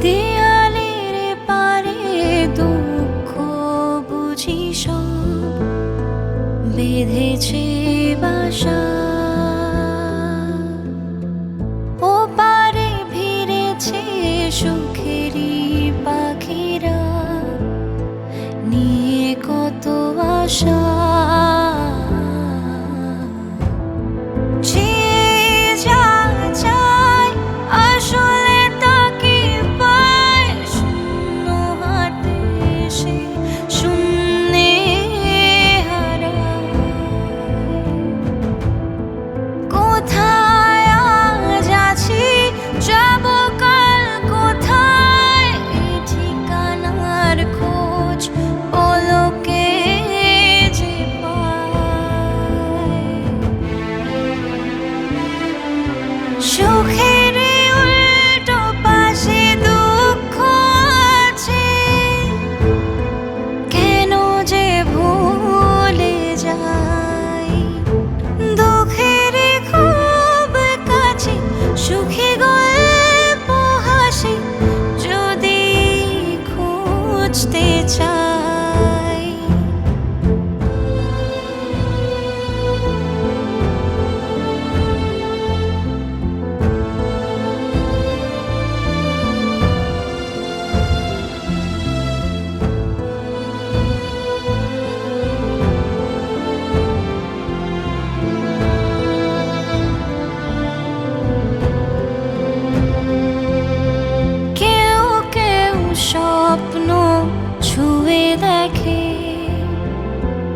দেয়ালের পারে দুঃখ বেঁধেছে বাসা। ভিড়েছে পাখিরা। নিয়ে কত আশা। সুখের উল্টো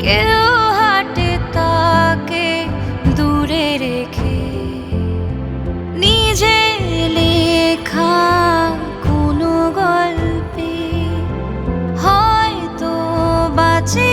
কেউ হাটে তাকে দূরে রেখে। নিজে লেখা কোনো গল্পে হয়তো বাঁচে